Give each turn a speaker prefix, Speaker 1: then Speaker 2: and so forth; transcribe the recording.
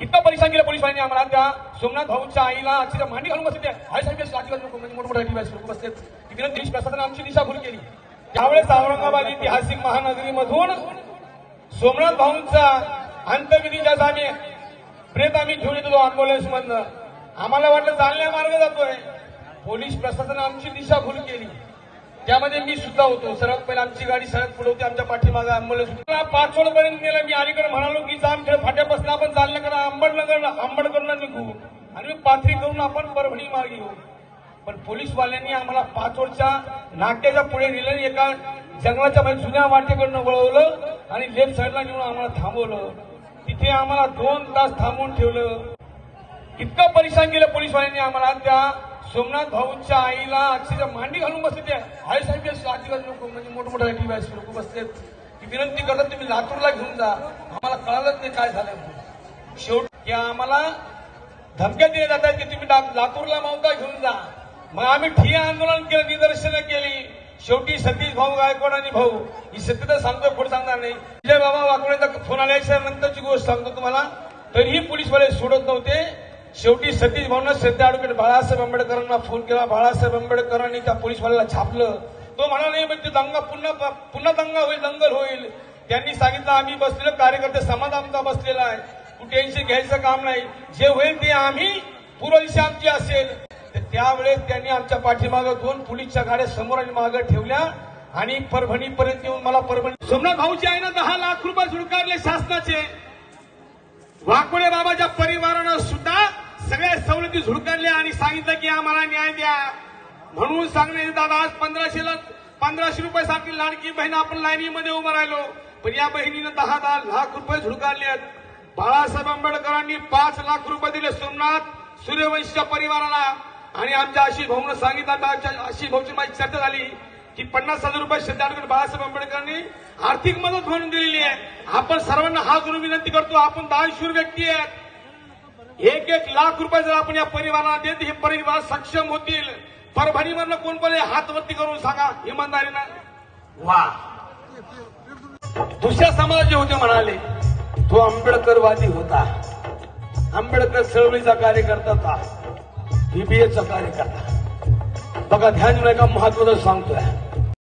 Speaker 1: इतकं परेशान केलं पोलिसांनी आम्हाला. त्या सोमनाथ भाऊच्या आईला अक्षरशः मांडी घालून बसते आई साहेब लोक म्हणजे मोठमोठ्या ठिकाणी लोक बसते तिकडे देश प्रशासनाने आमची दिशाभूल केली. त्यावेळेस औरंगाबाद ऐतिहासिक महानगरीमधून सोमनाथ भाऊंचा अंत्यविधीच्या जामी प्रेत आम्ही घेऊन येतो अँब्युलन्स मधनं. आम्हाला वाटलं चालण्या मार्ग जातोय. पोलीस प्रशासनाने आमची दिशाभूल केली. त्यामध्ये मी सुद्धा होतो. सर्वात पहिले आमची गाडी सगळ्यात पुढे होती आमच्या पाठीमागे अँब्युलन्स होती. पाचवड पर्यंत गेलं मी. अलीकडे म्हणालो की जामखेड फाट्यापासून आपण आंबडनगर आंबडकरला निघू. आणि पाथरी करून आपण परभणी मार्ग येऊ. पण पोलीसवाल्यांनी आम्हाला पाचोडच्या नाट्याच्या पुढे नेलं एका जंगलाच्या मध्ये जुन्या वाटेकडनं वळवलं आणि लेफ्ट साईडला नेऊन आम्हाला थांबवलं. तिथे आम्हाला दोन तास थांबवून ठेवलं. इतकं परेशान केलं पोलिसवाल्यांनी आम्हाला. त्या सोमनाथ भाऊंच्या आईला अक्षरशः मांडी घालून बसले ते. आई साहेब आजूबाजू लोक म्हणजे मोठमोठ्या टीव्ही लोक बसलेत. विनंती करतात तुम्ही लातूरला घेऊन जा. आम्हाला कळालंच नाही काय झालं शेवटी की आम्हाला धमक्या दिल्या जातात की तुम्ही लातूरला मावता घेऊन जा. मग आम्ही ठिय्या आंदोलन केलं निदर्शनं केली. शेवटी सतीश भाऊ गायकवाड आणि भाऊ ही सत्यता सांगतो पुढे सांगणार नाही. विजय बाबा वाकडेचा फोन आल्याच्या नंतरची गोष्ट सांगतो तुम्हाला. तरीही पोलीसवाले सोडत नव्हते. शेवटी सतीश भाऊंना श्रद्धा ॲडव्होकेट बाळासाहेब आंबेडकरांना फोन केला. बाळासाहेब आंबेडकरांनी त्या पोलीसवाल्याला छापलं. तो म्हणाला नाही म्हणजे दंगा पुन्हा पुन्हा दंगा होईल दंगल होईल. त्यांनी सांगितलं आम्ही बसलेलो कार्यकर्ते समाज आमचा बसलेला आहे. कुठे टेन्शन घ्यायचं काम नाही. जे होईल ते आम्ही पूर्व दिशा आमची असेल. तर त्यावेळेस त्यांनी आमच्या पाठीमागं दोन पोलीसच्या गाड्या समोर आणि मागं ठेवल्या आणि परभणी पर्यंत येऊन मला परभणी सोमनाथ भाऊची आहे ना दहा लाख रुपये झुडकारले शासनाचे. वाकोडे बाबाच्या परिवारानं सुद्धा सगळ्या सवलती झुडकारल्या आणि सांगितलं की आम्हाला न्याय द्या. म्हणून सांगणे दादा आज पंधराशेला पंधराशे रुपयासाठी लाडकी बहीण आपण लाईनीमध्ये उभं राहिलो. पण या बहिणीनं दहा दहा लाख रुपये झुडकारले आहेत. बाळासाहेब आंबेडकरांनी पाच लाख रुपये दिले सोमनाथ सूर्यवंशीच्या परिवाराला. आणि आमच्या आशिष भाऊनं सांगितलं आशिष भाऊची माझी चर्चा झाली की पन्नास हजार रुपये श्रद्धाडकर बाळासाहेब आंबेडकरांनी आर्थिक मदत म्हणून दिलेली आहे. आपण सर्वांना हात जोडून विनंती करतो आपण दानशूर व्यक्ती आहेत. एक एक लाख रुपये जर आपण या परिवाराला देत हे परिवार सक्षम होतील. परभणीमधलं कोण पण हात वरती करून सांगा इमानदारीनं. वा. दुसऱ्या समाजाचे होते म्हणाले तो आंबेडकरवादी होता. आंबेडकर चळवळीचा कार्यकर्ता होता. बीबीएचा कार्यकर्ता. बघा ध्यान देऊ नका महत्वाचं सांगतोय.